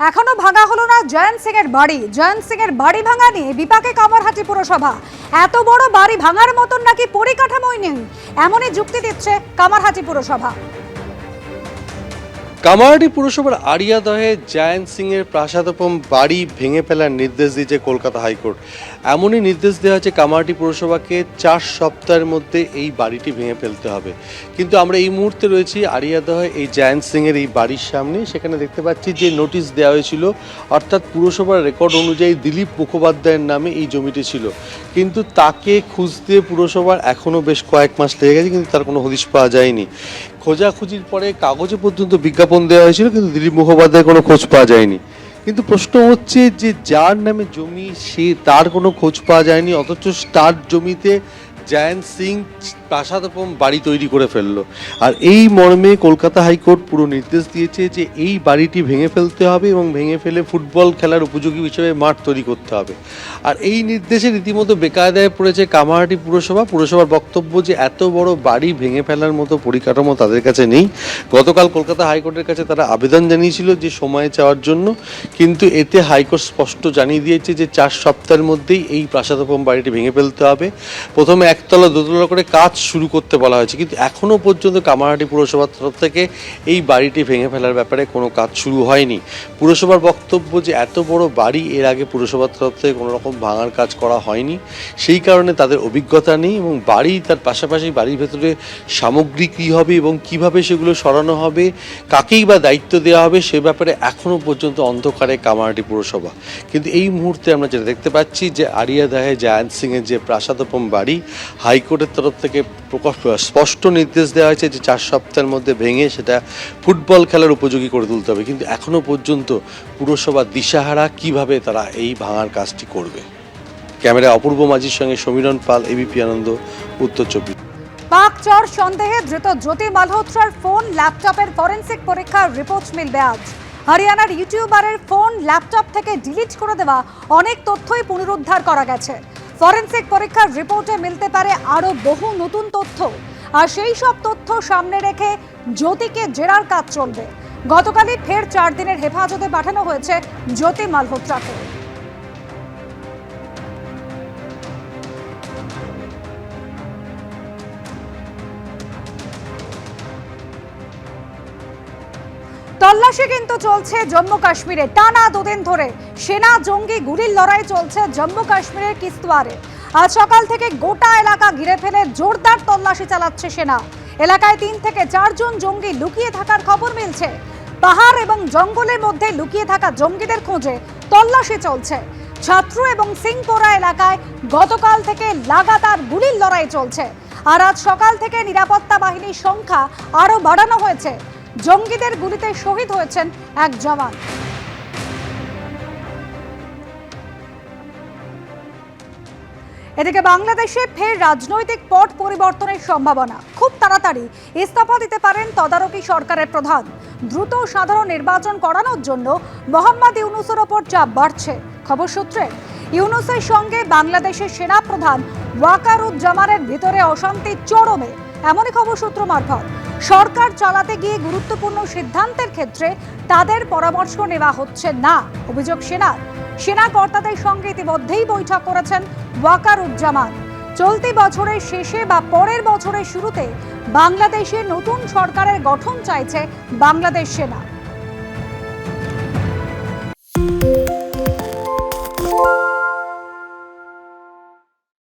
এখনও ভাঙা হলো না জয়ন্ত সিং এর বাড়ি। জয়ন্ত সিং এর বাড়ি ভাঙা নিয়ে বিপাকে কামারহাটি পুরসভা। এত বড় বাড়ি ভাঙার মতন নাকি পরিকাঠামোই নেই, এমনই যুক্তি দিচ্ছে কামারহাটি পুরসভা। কামারহাটি পুরসভার আড়িয়াদহে জায়ান্ট সিং এর প্রাসাদোপম বাড়ি ভেঙে ফেলার নির্দেশ দিয়েছে কলকাতা হাইকোর্ট। এমনই নির্দেশ দেওয়া হয়েছে কামারহাটি পুরসভাকে, চার সপ্তাহের মধ্যে এই বাড়িটি ভেঙে ফেলতে হবে। কিন্তু আমরা এই মুহূর্তে রয়েছি আড়িয়াদহে এই জায়ান্ট সিং এর এই বাড়ির সামনে। সেখানে দেখতে পাচ্ছি যে নোটিশ দেওয়া হয়েছিল, অর্থাৎ পুরসভার রেকর্ড অনুযায়ী দিলীপ মুখোপাধ্যায়ের নামে এই জমিটি ছিল। কিন্তু তাকে খুঁজতে পুরসভার এখনও বেশ কয়েক মাস লেগে গেছে, কিন্তু তার কোনো হদিশ পাওয়া যায়নি। খোঁজাখুঁজির পরে কাগজে পর্যন্ত বিজ্ঞাপন দেওয়া হয়েছিল, কিন্তু দিলীপ মুখোপাধ্যায়ের কোনো খোঁজ পাওয়া যায়নি। কিন্তু প্রশ্ন হচ্ছে যে, যার নামে জমি, সে তার কোনো খোঁজ পাওয়া যায়নি, অথচ তার জমিতে জায়ান্ট সিং প্রাসাদপম বাড়ি তৈরি করে ফেলল। আর এই মর্মে কলকাতা হাইকোর্ট পুরো নির্দেশ দিয়েছে যে এই বাড়িটি ভেঙে ফেলতে হবে এবং ভেঙে ফেলে ফুটবল খেলার উপযোগী হিসেবে মাঠ তৈরি করতে হবে। আর এই নির্দেশে রীতিমতো বেকায়দায় পড়েছে কামারহাটি পুরসভা। পুরসভার বক্তব্য যে এত বড় বাড়ি ভেঙে ফেলার মতো পরিকাঠামো তাদের কাছে নেই। গতকাল কলকাতা হাইকোর্টের কাছে তারা আবেদন জানিয়েছিল যে সময় চাওয়ার জন্য। কিন্তু এতে হাইকোর্ট স্পষ্ট জানিয়ে দিয়েছে যে চার সপ্তাহের মধ্যেই এই প্রাসাদোপম বাড়িটি ভেঙে ফেলতে হবে। প্রথমে একতলা দোতলা করে কাজ শুরু করতে বলা হয়েছে। কিন্তু এখনও পর্যন্ত কামারহাটি পুরসভার তরফ থেকে এই বাড়িটি ভেঙে ফেলার ব্যাপারে কোনো কাজ শুরু হয়নি। পুরসভার বক্তব্য যে এত বড় বাড়ি, এর আগে পুরসভার তরফ থেকে কোনো রকম ভাঙার কাজ করা হয়নি। সেই কারণে তাদের অভিজ্ঞতা নেই এবং বাড়ি তার পাশাপাশি বাড়ির ভেতরে সামগ্রী কী হবে এবং কীভাবে সেগুলো সরানো হবে, কাকেই বা দায়িত্ব দেওয়া হবে, সে ব্যাপারে এখনও পর্যন্ত অন্ধকারে কামারহাটি পুরসভা। কিন্তু এই মুহূর্তে আমরা যেটা দেখতে পাচ্ছি যে আরিয়াদাহে জায়ান্ত সিংয়ের যে প্রাসাদোপম বাড়ি হাইকোর্টের তরফ থেকে প্রকাশ স্পষ্ট নির্দেশ দেওয়া হয়েছে যে চার সপ্তাহের মধ্যে ভেঙে সেটা ফুটবল খেলার উপযোগী করে তুলতে হবে। কিন্তু এখনও পর্যন্ত পুরসভা দিশাহারা কীভাবে তারা এই ভাঙার কাজটি করবে? ক্যামেরা অপূর্ব মাঝির সঙ্গে সমীরণ পাল এবিপি আনন্দ, উত্তর চব্বিশ। পাক চর সন্দেহে ধৃত জ্যোতি মালহোত্রার ফোন, ল্যাপটপের ফরেনসিক পরীক্ষার রিপোর্ট মিলবে আজ। হরিয়ানার ইউটিউবারের ফোন, ল্যাপটপ থেকে ডিলিট করে দেওয়া অনেক তথ্যই পুনরুদ্ধার করা গেছে। ফরেনসিক পরীক্ষার রিপোর্টে মিলতে পারে আরও বহু নতুন তথ্য। আর সেই সব তথ্য সামনে রেখে জ্যোতিকে জেরার কাজ চলবে। গতকালই ফের চার দিনের হেফাজতে পাঠানো হয়েছে জ্যোতি মালহোত্রাকে তল্লাশি কিন্তু চলছে জম্মু কাশ্মীরে। টানা দুদিন ধরে সেনা জঙ্গি গুলির লড়াই চলছে জম্মু কাশ্মীরের কিস্তওয়ারে। আজ সকাল থেকে গোটা এলাকা ঘিরে ফেলে জোরদার তল্লাশি চালাচ্ছে সেনা। এলাকায় তিন থেকে চারজন জঙ্গি লুকিয়ে থাকার খবর মিলছে। পাহাড় এবং জঙ্গলের মধ্যে লুকিয়ে থাকা জঙ্গিদের খোঁজে তল্লাশি চলছে। ছাত্র এবং সিংপোরা এলাকায় গতকাল থেকে লাগাতার গুলির লড়াই চলছে। আর আজ সকাল থেকে নিরাপত্তা বাহিনীর সংখ্যা আরও বাড়ানো হয়েছে। জঙ্গিদের গুলিতে শহীদ হয়েছেন এক জওয়ান। এদিকে বাংলাদেশে ফের রাজনৈতিক পট পরিবর্তনের সম্ভাবনা। খুব তাড়াতাড়ি ইস্তফা দিতে পারেন তদারকি সরকারের প্রধান। দ্রুত সাধারণ নির্বাচন করানোর জন্য মোহাম্মদ ইউনুসের ওপর চাপ বাড়ছে। খবর সূত্রে, ইউনুসের সঙ্গে বাংলাদেশের সেনা প্রধান ওয়াকারুজ্জামানের ভিতরে অশান্তি চরমে। এমনই খবর সূত্র মারফত। সরকার চালাতে গিয়ে গুরুত্বপূর্ণ সিদ্ধান্তের ক্ষেত্রে তাদের পরামর্শ নেওয়া হচ্ছে না, অভিযোগ সেনার। সেনা কর্তাদের সঙ্গে ইতিমধ্যেই বৈঠক করেছেন ওয়াকারুজ্জামান। চলতি বছরের শেষে বা পরের বছরের শুরুতে বাংলাদেশে নতুন সরকারের গঠন চাইছে বাংলাদেশ সেনা।